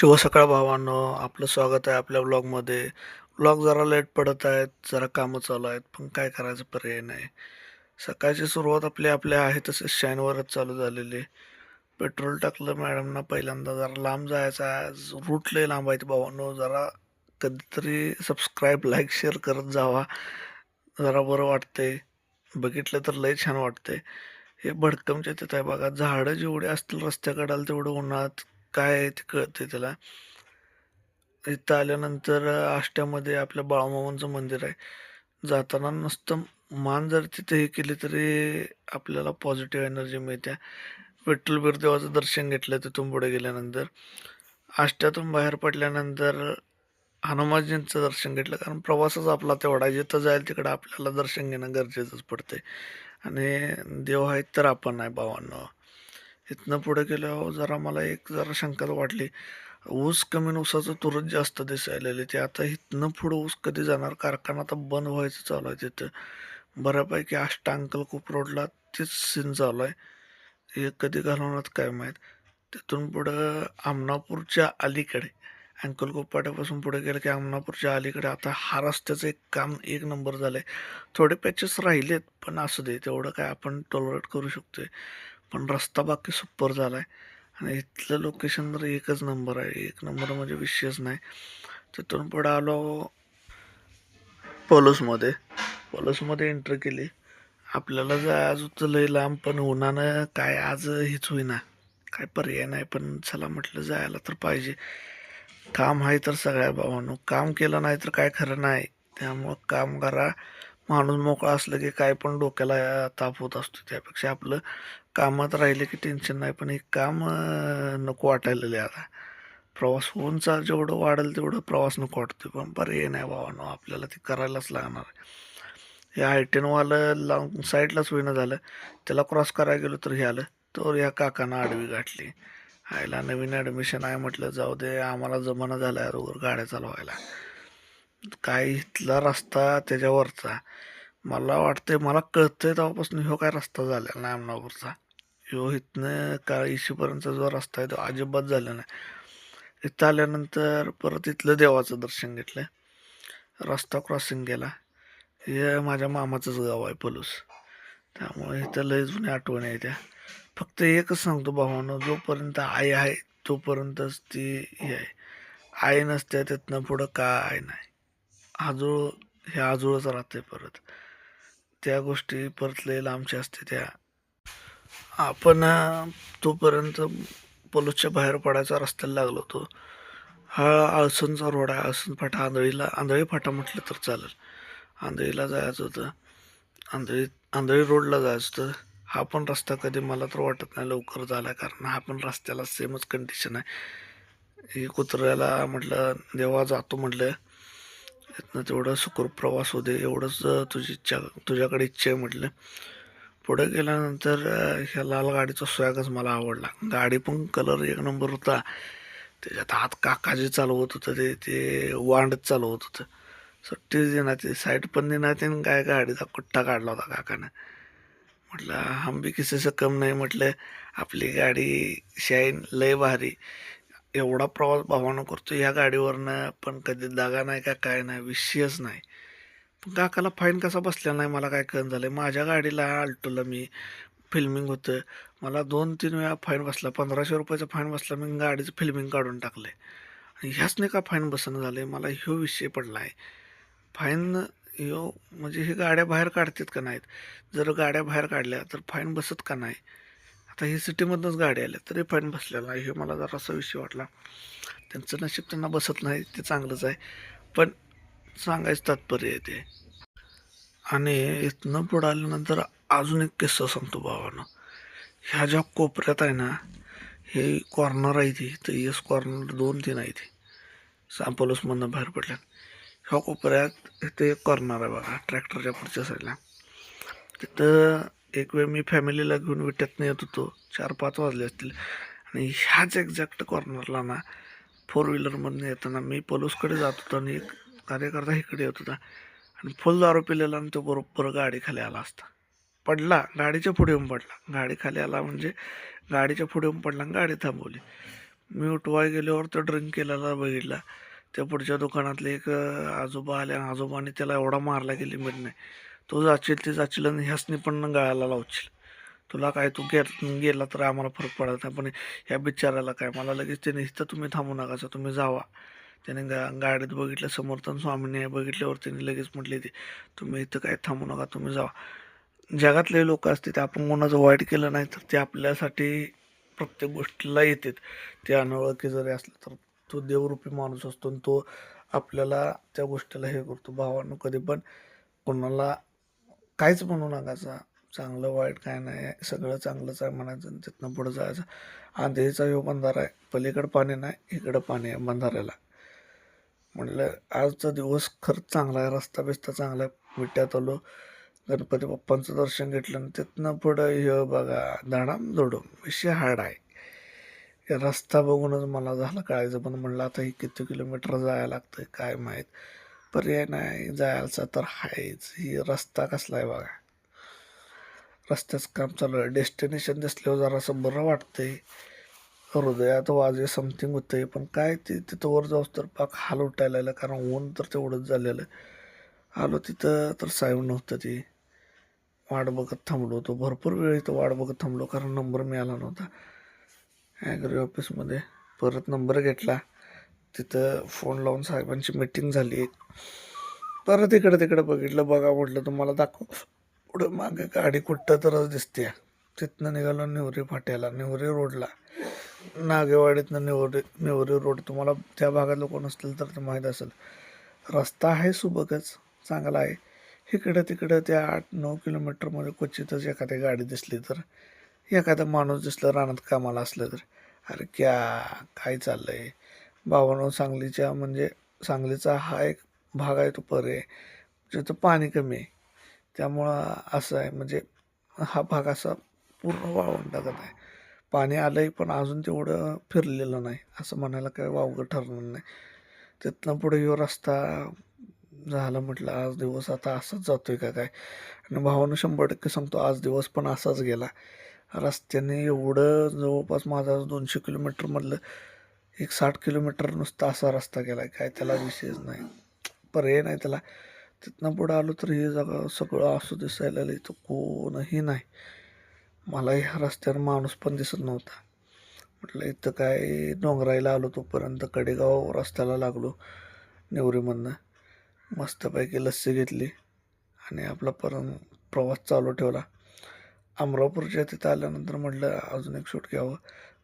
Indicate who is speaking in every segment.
Speaker 1: शुभ सकाळ भावांनो. आपलं स्वागत आहे आपल्या ब्लॉगमध्ये ब्लॉग जरा लेट पडत आहेत जरा कामं चालू आहेत पण काय करायचं पर्याय नाही. सकाळची सुरुवात आपली आपल्या आहे तसेच शाईनवरच चालू झालेली आहे. पेट्रोल टाकलं मॅडमना पहिल्यांदा जरा लांब जायचं आहे. आज रूट लय लांब आहेत भावांनो. जरा कधीतरी सबस्क्राईब लाईक शेअर करत जावा. जरा बरं वाटते बघितलं तर लय छान वाटते हे भडकमच्या तिथं आहे बघा. झाडं जेवढे असतील रस्त्याकडाला तेवढं उन्हात काय आहे ते कळते त्याला. इथं आल्यानंतर आष्ट्यामध्ये आपल्या बाळूमामांचं मंदिर आहे. जाताना नुसतं मान जर तिथे हे केली तरी आपल्याला पॉझिटिव्ह एनर्जी मिळते विठ्ठल बिरदेवाचं दर्शन घेतलं तिथून पुढे गेल्यानंतर. आष्ट्यातून बाहेर पडल्यानंतर हनुमानजींचं दर्शन घेतलं कारण प्रवासच आपला तेवढा जिथं जाईल तिकडं आपल्याला दर्शन घेणं गरजेचंच पडते आणि देव आहेत तर आपण आहे भावांना. इथनं पुढे गेल्यावर जरा मला एक जरा शंका वाटली. ऊस कमी ऊसाचं तुरंत जास्त दिसायलेले ते आता इथनं पुढं ऊस कधी जाणार? कारखाना आता बंद व्हायचं चालू आहे तिथं. बऱ्यापैकी आष्टा अंकल खूप रोडला तेच सीन चालू आहे. हे कधी घालवणार काय माहीत? तिथून पुढं आमनापूरच्या अलीकडे अंकलकोपाट्यापासून पुढे गेलं की आमनापूरच्या अलीकडे आता हा रस्त्याचं एक काम एक नंबर झालं आहे थोडे पॅचेस राहिलेत पण असू दे तेवढं काय आपण टॉलरेट करू शकतो आहे पण रस्ता बाकी सुपर झाला आहे आणि इथलं लोकेशन तर एकच नंबर आहे. एक नंबर म्हणजे विषयच नाही. तिथून पुढे आलो पोलसमध्ये. पोलसमध्ये एंट्री केली. आपल्याला जर आज होतं लांब पण उन्हानं काय आज हेच होईना. काय पर्याय नाही पण चला म्हटलं जायला तर पाहिजे. काम आहे तर सगळ्या भावानं. काम केलं नाही तर काय खरं नाही. त्यामुळं काम करा माणूस मोकळा असलं की काय पण डोक्याला ताप होत असतो. त्यापेक्षा आपलं कामात राहिले की टेन्शन नाही पण एक काम नको वाटायलेले आता. प्रवास होऊनचा जेवढं वाढेल तेवढं प्रवास नको वाटतो पण पर्याय नाही भावानो आपल्याला ते करायलाच लागणार आहे. हे आय टेनवालं लाँग साईडलाच होईना झालं. त्याला क्रॉस करायला गेलो तर हे आलं. तर या काकानं आडवी गाठली. आईला नवीन ॲडमिशन आहे म्हटलं जाऊ दे आम्हाला जमाना झाला आहे रोगर गाड्या चालवायला. काय इथला रस्ता त्याच्यावरचा. मला वाटते मला कळतंय तेव्हापासून ह्यो काय रस्ता झालेला नाही आमनापूरचा ह्यो इथनं काळ इशीपर्यंत जो रस्ता आहे तो अजिबात झाला नाही. इथं आल्यानंतर परत इथलं देवाचं दर्शन घेतलं रस्ता क्रॉसिंग केला. हे माझ्या मामाचंच गाव आहे पलूस. त्यामुळे इथं लय जुन्या आठवणी आहे त्या. फक्त एकच सांगतो भावानं जोपर्यंत आई आहे तोपर्यंतच ती हे आहे. आई नसते तिथनं पुढं काय नाही. आजोळ हे आजोळच राहते परत. त्या गोष्टी परतले लांबच्या असते त्या. आपण तोपर्यंत पोलूसच्या बाहेर पडायचा रस्त्याला लागलो होतो. हा आळसणचा रोड आहे आळसण फाटा आंधळीला आंधळी फाटा म्हटलं तर चालेल. आंधळीला जायचं होतं. आंधळी आंधळी रोडला जायचं होतं. हा पण रस्ता कधी मला तर वाटत नाही लवकर झाला कारण हा पण रस्त्याला सेमच कंडिशन आहे. ही कुत्र्याला म्हटलं देवा जातो म्हटलं. इथनं तेवढं सुखरूप प्रवास होते एवढंच तुझी इच्छा तुझ्याकडे इच्छा आहे म्हटलं. पुढे गेल्यानंतर ह्या लाल गाडीचा स्वॅगच मला आवडला. गाडी पण कलर एक नंबर होता. त्याच्यात हात काका जे चालवत होतं ते ते वांडच चालवत होतं. सुट्टीच देणार ते साईड पण देणार ते आणि काय गाडीचा कुट्टा काढला होता काकानं. म्हटलं हम बी कम नाही म्हटलं. आपली गाडी शाईन लय भारी. एवढा प्रवास भावानं करतो या गाडीवरनं पण कधी दागा नाही का काय नाही विषयच नाही. पण काकाला फाईन कसा बसला नाही मला काय कळण झालं माझ्या गाडीला आल्टोला मी फिल्मिंग होतं. मला दोन तीन वेळा फाईन बसला पंधराशे रुपयाचा फाईन बसला मी गाडीचं फिल्मिंग काढून टाकलं आणि ह्याच नाही का फाईन बसणं झालं मला ह्यो विषय पडला आहे फाईन ह्यो म्हणजे हे गाड्या बाहेर काढतात का नाहीत? जर गाड्या बाहेर काढल्या तर फाईन बसत का नाही? आता ही सिटीमधनंच गाडी आल्या तरी फाईन बसलेला हे मला जरासा विषय वाटला. त्यांचं नशीब त्यांना बसत नाही ते चांगलंच आहे. पण सांगायचं तात्पर्य आहे ते. आणि इथनं पुढं आल्यानंतर अजून एक किस्सा सांगतो भावानं. ह्या ज्या कोपऱ्यात आहे ना हे कॉर्नर आहे ती तर येस कॉर्नर दोन तीन आहे ती. सांपोलसमधनं बाहेर पडल्यात. ह्या कोपऱ्यात इथे एक कॉर्नर आहे बघा ट्रॅक्टरच्या पुढच्या साईडला तिथं एक वेळ मी फॅमिलीला घेऊन विट्यात येत होतो. चार पाच वाजले असतील. आणि ह्याच एक्झॅक्ट कॉर्नरला ना फोर व्हीलरमधून येताना मी पलूसकडे जात होतो आणि एक कार्यकर्ता इकडे येत होता. आणि फुल दारू पिलेला आणि तो बरोबर गाडी खाली आला असता. पडला गाडीच्या पुढे येऊन पडला. गाडी खाली आला म्हणजे गाडीच्या पुढे येऊन पडला आणि गाडी थांबवली. मी उठवाय गेल्यावर तो ड्रिंक केलेला बघितला. त्या पुढच्या दुकानातले एक आजोबा आले. आणि आजोबाने त्याला एवढा मारला की लिमिट नाही. तो जाशील ते जाशील आणि ह्यासनी पण गळाला लावशील. तुला काय तू गे गेला तर आम्हाला फरक पडत नाही. पण ह्या बिचाराला काय मला लगेच त्याने इथं तुम्ही थांबू नका तुम्ही जावा. त्याने गा गाडीत बघितलं समर्थन स्वामीने बघितल्यावर त्यांनी लगेच म्हटले ते तुम्ही इथं काय थांबू नका तुम्ही जावा. जगातले लोक असते ते आपण कोणाचं वाईट केलं नाही तर ते आपल्यासाठी प्रत्येक गोष्टीला येतात. ते अनोळखी जरी असलं तर तो देवरूपी माणूस असतो आणि तो आपल्याला त्या गोष्टीला हे करतो भावानं कधी पण कोणाला काहीच म्हणू नकाचा चांगलं वाईट काय नाही. सगळं चांगलंच आहे म्हणायचं आणि तिथनं पुढं जायचं. आंधळीचा ह्यो बंधारा आहे. पलीकडं पाणी नाही इकडं पाणी आहे बंधाऱ्याला. म्हटलं आजचा दिवस खरंच चांगला आहे. रस्ता बिस्ता चांगला आहे. विट्यात आलो. गणपती बाप्पांचं दर्शन घेतलं आणि तिथनं पुढं हे बघा धडाम धोडम विषय हाड आहे. हे रस्ता बघूनच मला झालं कळायचं पण म्हणलं आता हे किती किलोमीटर जायला लागतं काय माहीत. पर्याय नाही जायचा तर आहेच ही रस्ता कसला आहे बघा. रस्त्याचं काम चालू आहे. डेस्टिनेशन दिसल्यावर जरासं बरं वाटतंय. हृदयात वाजे समथिंग होते पण काय ते तिथं वर जाऊस तर पाक हाल उठायला कारण ऊन तर तेवढंच झालेलं आलो तिथं तर साहेब नव्हतं ती. वाट बघत थांबलो होतो. भरपूर वेळ इथं वाट बघत थांबलो. कारण नंबर मिळाला नव्हता. ॲग्री ऑफिसमध्ये परत नंबर घेतला. तिथं फोन लावून साहेबांची मीटिंग झाली. एक परत इकडे तिकडे बघितलं बघा म्हटलं तुम्हाला दाखव. पुढं मागे गाडी कुठं तरच दिसते तिथनं निघालो नेवरी फाट्याला नेवरी रोडला. नागेवाडीतनं नेवरी नेवरी रोड. तुम्हाला त्या भागातलं कोण असतील तर ते माहीत असेल. रस्ता आहे सुबकच चांगला आहे. इकडं तिकडं त्या आठ नऊ किलोमीटरमध्ये क्वचितच एखादी गाडी दिसली तर एखादा माणूस दिसला रानात कामाला असलं तर. अरे क्या काय चाललं आहे भावानो सांगलीच्या म्हणजे सांगलीचा हा एक भाग आहे तो परे जिथं पाणी कमी आहे. त्यामुळं असं आहे म्हणजे हा भाग असा पूर्ण वाळवून टाकत आहे. पाणी आलंय पण अजून तेवढं फिरलेलं नाही असं म्हणायला काय वावगं ठरणार नाही. तिथनं पुढे यो रस्ता झाला म्हटलं आज दिवस आता असाच जातोय का काय? आणि भावानं शंभर टक्के सांगतो आज दिवस पण असाच गेला. रस्त्याने एवढं जवळपास माझा दोनशे किलोमीटरमधलं एक साठ किलोमीटर नुसता असा रस्ता गेला काय त्याला विशेष नाही. पर्याय नाही त्याला. तिथनं पुढं आलो तर हे जागा सगळं असं दिसायला लागलं इथं कोणही नाही. मला ह्या रस्त्यावर माणूस पण दिसत नव्हता. म्हटलं इथं काय डोंगराईला आलो तोपर्यंत कडेगाव रस्त्याला लागलो नेवरीमधनं. मस्तपैकी लस्सी घेतली आणि आपला परत प्रवास चालू ठेवला. अमरापूरच्या तिथं आल्यानंतर म्हटलं अजून एक शूट घ्यावं.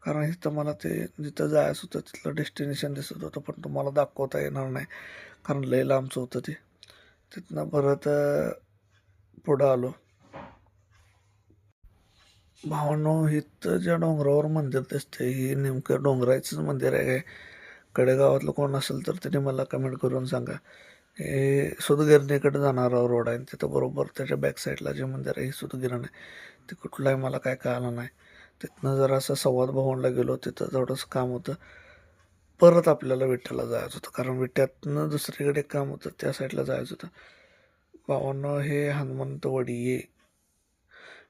Speaker 1: कारण इथं मला ते जिथं जायचं होतं तिथलं डेस्टिनेशन दिसत होतं पण तुम्हाला दाखवता येणार नाही. कारण लय लांबचं होतं ते. तिथनं परत पुढं आलो. भावनो इथं ज्या डोंगरावर मंदिर दिसते ही नेमकं डोंगराचंच मंदिर आहे काय? कडेगावातलं कोण असेल तर त्याने मला कमेंट करून सांगा. हे सुदगिरणीकडे जाणारा रोड आहे तिथं बरोबर त्याच्या बॅक साईडला जे मंदिर आहे हे सुदगिरण आहे. ते कुठलं आहे मला काय कळालं नाही. तिथनं जरा संवाद भवनला गेलो तिथं थोडंसं काम होतं. परत आपल्याला विठ्ठलला जायचं होतं कारण विट्यातनं दुसरीकडे काम होतं त्या साईडला जायचं होतं. भावांनो हे हनुमंतवाडी ये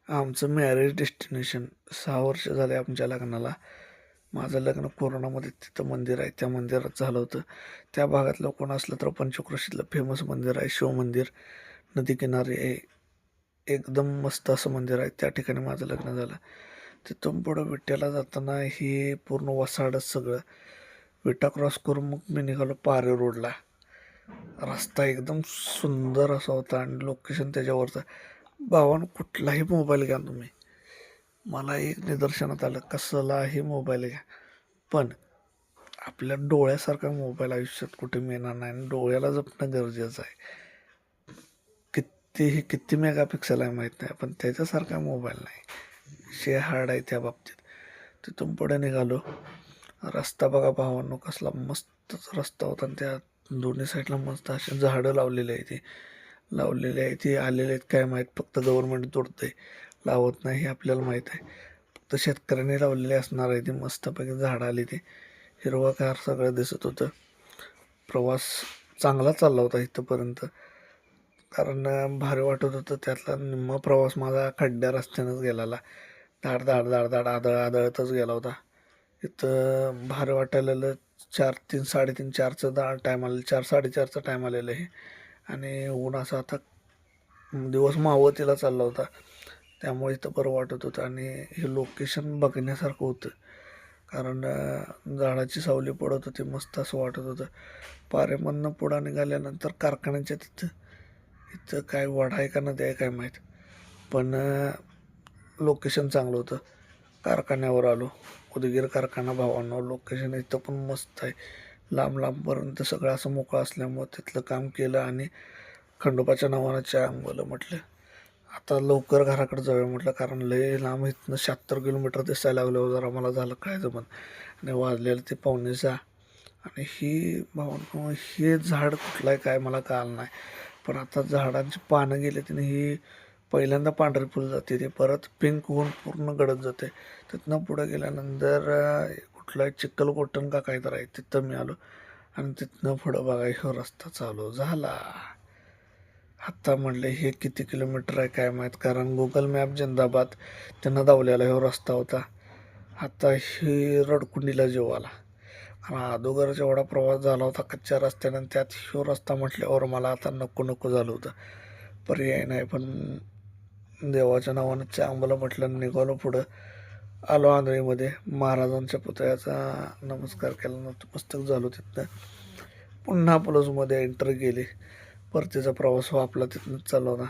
Speaker 1: आमचं मॅरेज डेस्टिनेशन सहा वर्ष झाले आमच्या लग्नाला. माझं लग्न कोरोनामध्ये तिथं मंदिर आहे त्या मंदिरात झालं होतं. त्या भागातलं कोण असलं तर पंचक्रोशीतलं फेमस मंदिर आहे शिव मंदिर. नदीकिनारी आहे एकदम मस्त असं मंदिर आहे त्या ठिकाणी माझं लग्न झालं. तिथून पुढं विट्याला जाताना हे पूर्ण वसाडच सगळं विटा क्रॉस करून मग मी निघालो पारे रोडला. रस्ता एकदम सुंदर असा होता आणि लोकेशन त्याच्यावरचं. भावानं कुठलाही मोबाईल घ्या तुम्ही. मला एक निदर्शनात आलं कसलाही मोबाईल घ्या. पण आपल्या डोळ्यासारखा मोबाईल आयुष्यात कुठे मिळणार नाही आणि डोळ्याला जपणं गरजेचं आहे. कितीही किती मेगापिक्सल आहे माहीत नाही पण त्याच्यासारखा मोबाईल नाही. शे हार्ड आहे त्या बाबतीत. तिथून पुढे निघालो. रस्ता बघा भावांनो कसला मस्तच रस्ता होता आणि त्या दोन्ही साईडला मस्त अशी झाडं लावलेली आहे ती लावलेली आहे ती आलेले आहेत काय माहीत फक्त गव्हर्नमेंट तोडते लावत नाही हे आपल्याला माहीत आहे. फक्त शेतकऱ्यांनी लावलेली असणार आहे ती मस्तपैकी झाडं आली ती. हिरवागार सगळं दिसत होतं. प्रवास चांगला चालला होता इथंपर्यंत. कारण भारी वाटत होतं त्यातला निम्मा प्रवास माझा खड्ड्या रस्त्यानंच गेलेला. धाड धाड धाड धाड आदळ आदळतच गेला होता. इथं भारी वाटायला चार तीन साडेतीन चारचं दा टाईम आलेलं चार साडेचारचा टाईम आलेलं आहे आणि ऊन असं आता दिवस मावतीला चालला होता. त्यामुळे इथं बरं वाटत होतं. आणि हे लोकेशन बघण्यासारखं होतं. कारण झाडाची सावली पडत होती मस्त असं वाटत होतं. पारेमधनं पुढं निघाल्यानंतर कारखान्याच्या तिथं इथं काय वडा आहे का नदी आहे काय माहीत. पण लोकेशन चांगलं होतं. कारखान्यावर आलो. उदगीर कारखाना भावांना लोकेशन इथं पण मस्त आहे. लांब लांबपर्यंत सगळं असं मोकळं असल्यामुळं तिथलं काम केलं आणि खंडोबाच्या नावानं चहा आंबवलं म्हटलं. आता लवकर घराकडे जाऊया म्हटलं कारण लय लांब इथनं शहात्तर किलोमीटर दिसायला लागलं जरा मला झालं काय जमन. आणि वाजलेलं ते पाहुणे जा आणि ही भावांनो हे झाड कुठलं आहे काय मला कळलं नाही. पण आता झाडांची पानं गेली तिने ही पहिल्यांदा पांढरी फुल जाते ते. परत पिंक होऊन पूर्ण गडद जाते. तिथनं पुढं गेल्यानंतर कुठला एक कोटण का काहीतरी आहे तिथं मी आलो. आणि तिथनं पुढं बघा ह्यो रस्ता चालू झाला. आत्ता म्हणले हे किती किलोमीटर आहे काय माहीत? कारण गुगल मॅप जिंदाबाद त्यांना दावलेला ह्यो हो रस्ता होता. आत्ता हे रडकुंडीला जीव आला. कारण अगोदर जेवढा प्रवास झाला होता कच्च्या रस्त्यानं त्यात ह्यो रस्ता म्हटल्यावर मला आता नको नको झालं होतं. पर्याय नाही पण देवाच्या नावानं चांगलं म्हटलं निघालो पुढं. आलो आंधळीमध्ये. महाराजांच्या पुतळ्याचा नमस्कार केला नतमस्तक झालो तिथनं. पुन्हा प्लसमध्ये एंटर गेले परतीचा प्रवास हो आपला तिथनंच चालवला होता.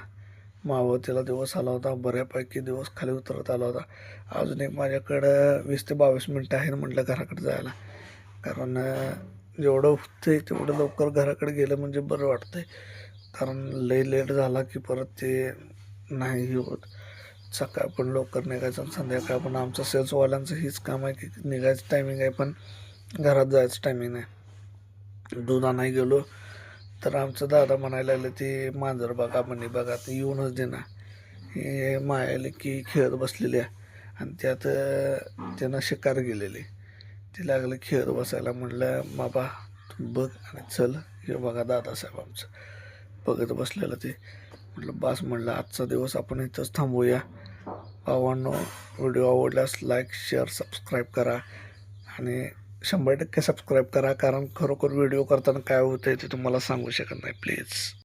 Speaker 1: मावतीला दिवस आला होता. बऱ्यापैकी दिवस खाली उतरत आला होता. अजून एक माझ्याकडं वीस ते बावीस मिनटं आहेत म्हटलं घराकडे जायला. कारण जेवढं उठते तेवढं लवकर घराकडे गेलं म्हणजे बरं वाटतंय. कारण लई लेट झाला की परत ते नाही होत. सकाळ पण लवकर निघायचं आणि संध्याकाळ पण आमचं सेल्सवाल्यांचं हीच काम आहे की निघायचं टायमिंग आहे पण घरात जायचं टायमिंग आहे. दूध आणाय गेलो तर आमचं दादा म्हणायला लागलं ते मांजर बघा म्हणे बघा ते येऊनच देणार. हे मायाले की खेळत बसलेली आहे. आणि त्यात त्यांना त्यानं शिकार गेलेली. ते लागलं खेळत बसायला. म्हटलं बाबा बघ आणि चल. हे बघा दादासाहेब आमचं. बघत बसलेलं ते. म्हटलं बास म्हटलं आजचा दिवस आपण इथंच थांबूया. भावांनो व्हिडिओ आवडल्यास लाईक शेअर सबस्क्राईब करा आणि शंभर टक्के सबस्क्राईब करा कारण खरोखर व्हिडिओ करताना काय होतं आहे ते तुम्हाला सांगू शकत नाही प्लीज.